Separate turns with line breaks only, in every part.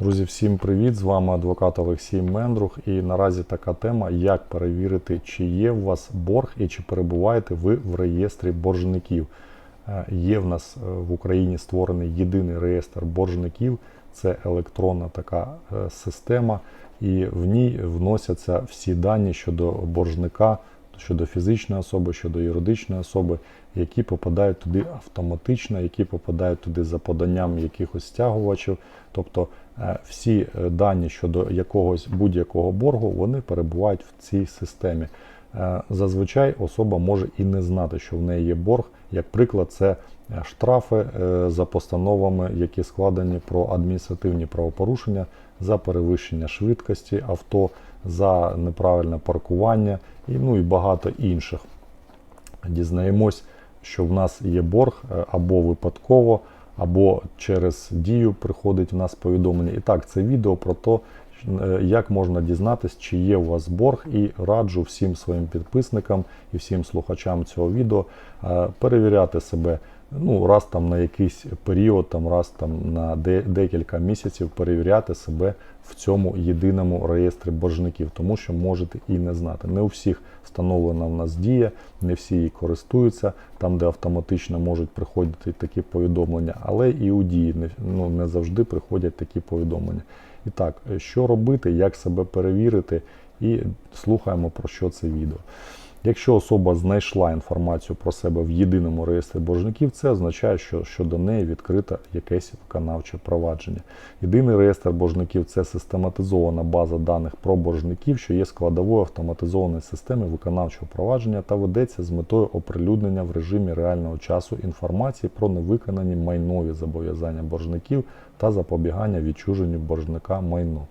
Друзі, всім привіт! З вами адвокат Олексій Мендрух. І наразі така тема, як перевірити, чи є у вас борг і чи перебуваєте ви в реєстрі боржників. Е, Є в нас е, в Україні створений єдиний реєстр боржників. Це електронна така е, система, і в ній вносяться всі дані щодо боржника, щодо фізичної особи, щодо юридичної особи, які попадають туди автоматично, які попадають туди за поданням якихось стягувачів. Тобто всі е, дані щодо якогось будь-якого боргу вони перебувають в цій системі. Е, Зазвичай особа може і не знати, що в неї є борг. Як приклад, це е, штрафи е, за постановами, які складені про адміністративні правопорушення за перевищення швидкості авто, за неправильне паркування і ну і багато інших. Дізнаємось, що в нас є борг е, або випадково, або через дію приходить в нас повідомлення. І так, це відео про те, е, як можна дізнатися, чи є у вас борг, і раджу всім своїм підписникам і всім слухачам цього відео е, перевіряти себе. Ну, раз там на якийсь період, там раз там на декілька місяців перевіряти себе в цьому єдиному реєстрі боржників, тому що можете і не знати. Не у всіх встановлена в нас дія, не всі її користуються, там, де автоматично можуть приходити такі повідомлення, але і у дії не, ну, не завжди приходять такі повідомлення. І так, що робити, як себе перевірити, і слухаємо про що це відео. Якщо особа знайшла інформацію про себе в єдиному реєстрі боржників, це означає, що щодо неї відкрите якесь виконавче провадження. Єдиний реєстр боржників це систематизована база даних про боржників, що є складовою автоматизованої системи виконавчого провадження та ведеться з метою оприлюднення в режимі реального часу інформації про невиконані майнові зобов'язання боржників та запобігання відчуженню боржника майну.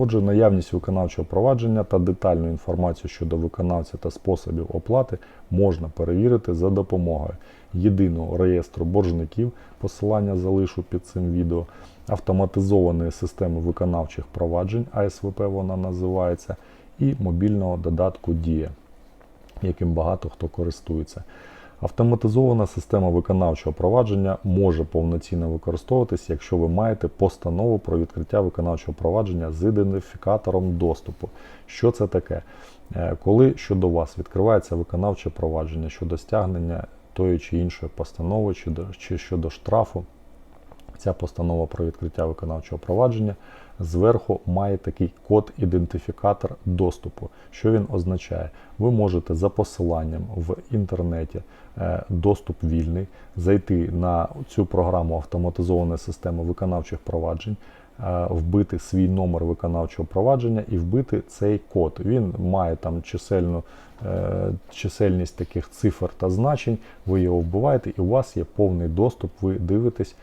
Отже, наявність виконавчого провадження та детальну інформацію щодо виконавця та способів оплати можна перевірити за допомогою єдиного реєстру боржників, посилання залишу під цим відео, автоматизованої системи виконавчих проваджень, АСВП вона називається, і мобільного додатку Дія, яким багато хто користується. Автоматизована система виконавчого провадження може повноцінно використовуватись, якщо ви маєте постанову про відкриття виконавчого провадження з ідентифікатором доступу. Що це таке? Е, Коли щодо вас відкривається виконавче провадження щодо стягнення тої чи іншої постанови, чи щодо штрафу, ця постанова про відкриття виконавчого провадження зверху має такий код-ідентифікатор доступу. Що він означає? Ви можете за посиланням в інтернеті е, доступ вільний, зайти на цю програму автоматизованої системи виконавчих проваджень, е, вбити свій номер виконавчого провадження і вбити цей код. Він має там чисельну е, чисельність таких цифр та значень. Ви його вбиваєте, і у вас є повний доступ. Ви дивитесь,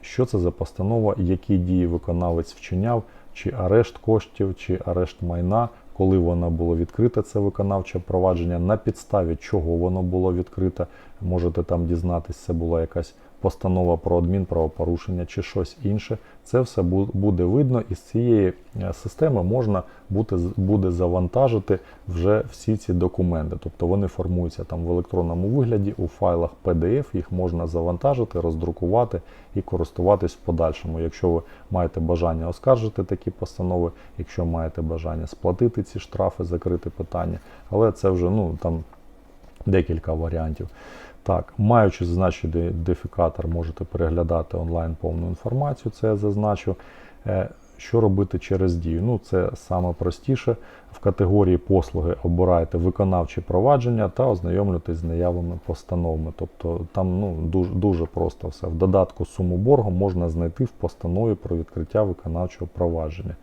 що це за постанова, які дії виконавець вчиняв, чи арешт коштів, чи арешт майна, коли воно було відкрите, це виконавче провадження, на підставі чого воно було відкрите. Можете там дізнатися, це була якась постанова про адмінправопорушення чи щось інше. Це все буде видно, і з цієї е, системи можна бути, буде завантажити вже всі ці документи. Тобто вони формуються там в електронному вигляді, у файлах PDF, їх можна завантажити, роздрукувати і користуватись в подальшому. Якщо ви маєте бажання оскаржити такі постанови, якщо маєте бажання сплатити ці штрафи, закрити питання, але це вже ну там декілька варіантів. Так, маючи зазначений ідентифікатор, можете переглядати онлайн повну інформацію, це я зазначу. Е, Що робити через дію? Ну, це саме простіше. В категорії послуги обираєте виконавчі провадження та ознайомлюєтесь з наявними постановами. Тобто там ну, дуже, дуже просто все. В додатку суму боргу можна знайти в постанові про відкриття виконавчого провадження.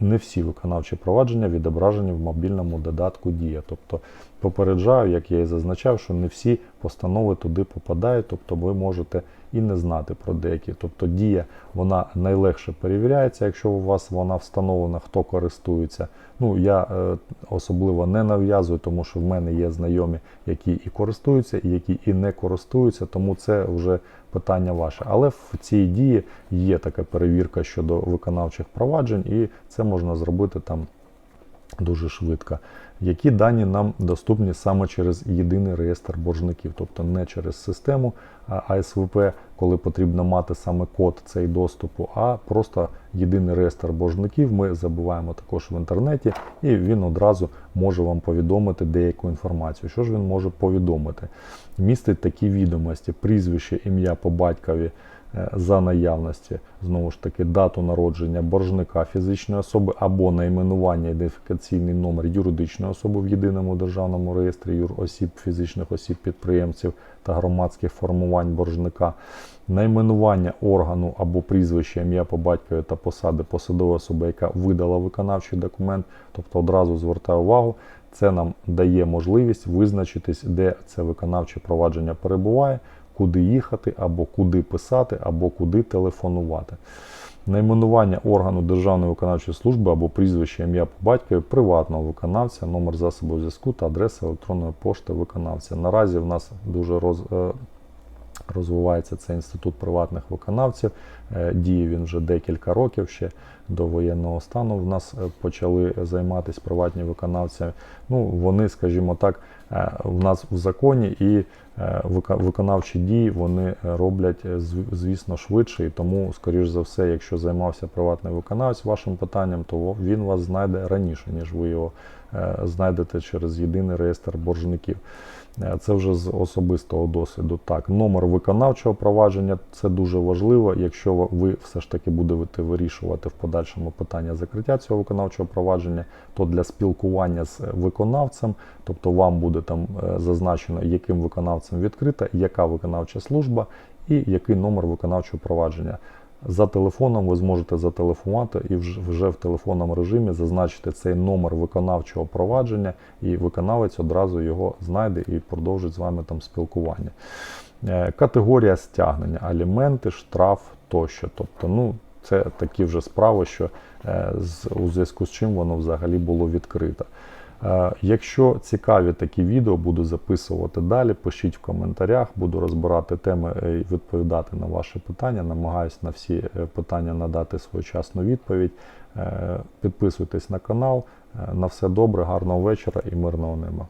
Не всі виконавчі провадження відображені в мобільному додатку Дія. Тобто попереджаю, як я і зазначав, що не всі постанови туди попадають, тобто ви можете і не знати про деякі. Тобто дія вона найлегше перевіряється, якщо у вас вона встановлена, хто користується. Ну я е, особливо не нав'язую, тому що в мене є знайомі, які і користуються, і які і не користуються, тому це вже питання ваше. Але в цій дії є така перевірка щодо виконавчих проваджень, і це можна зробити там дуже швидко. Які дані нам доступні саме через єдиний реєстр боржників, тобто не через систему АСВП, коли потрібно мати саме код цей доступу, а просто єдиний реєстр боржників ми забуваємо також в інтернеті, і він одразу може вам повідомити деяку інформацію. Що ж він може повідомити? Містить такі відомості: прізвище, ім'я по батькові за наявності, знову ж таки, дату народження боржника фізичної особи або найменування ідентифікаційний номер юридичної особи в єдиному державному реєстрі юросіб, фізичних осіб, підприємців та громадських формувань боржника, найменування органу або прізвище, ім'я по батькові та посади посадової особи, яка видала виконавчий документ, тобто одразу звертаю увагу. Це нам дає можливість визначитись, де це виконавче провадження перебуває, куди їхати, або куди писати, або куди телефонувати. Найменування органу Державної виконавчої служби або прізвище ім'я по батькові приватного виконавця, номер засобу зв'язку та адреса електронної пошти виконавця. Наразі в нас дуже роз, е, розвивається цей інститут приватних виконавців. Е, Діє він вже декілька років ще до воєнного стану. В нас е, почали займатися приватні виконавці. Ну, вони, скажімо так, е, в нас в законі і виконавчі дії вони роблять, звісно, швидше. І тому, скоріш за все, якщо займався приватний виконавець вашим питанням, то він вас знайде раніше, ніж ви його знайдете через єдиний реєстр боржників. Це вже з особистого досвіду. Так, номер виконавчого провадження це дуже важливо. Якщо ви- ви все ж таки будете вирішувати в подальшому питання закриття цього виконавчого провадження, то для спілкування з виконавцем, тобто вам буде там е, зазначено, яким виконавцем відкрита, яка виконавча служба і який номер виконавчого провадження. За телефоном ви зможете зателефонувати і вже вже в телефонному режимі зазначити цей номер виконавчого провадження, і виконавець одразу його знайде і продовжить з вами там спілкування. Е, Категорія стягнення, аліменти, штраф тощо. Тобто, ну, це такі вже справи, що е, у зв'язку з чим воно взагалі було відкрито. Е, Якщо цікаві такі відео, буду записувати далі. Пишіть в коментарях, буду розбирати теми е, і відповідати на ваші питання. Намагаюсь на всі питання надати своєчасну відповідь. Підписуйтесь на канал. На все добре, гарного вечора і мирного неба.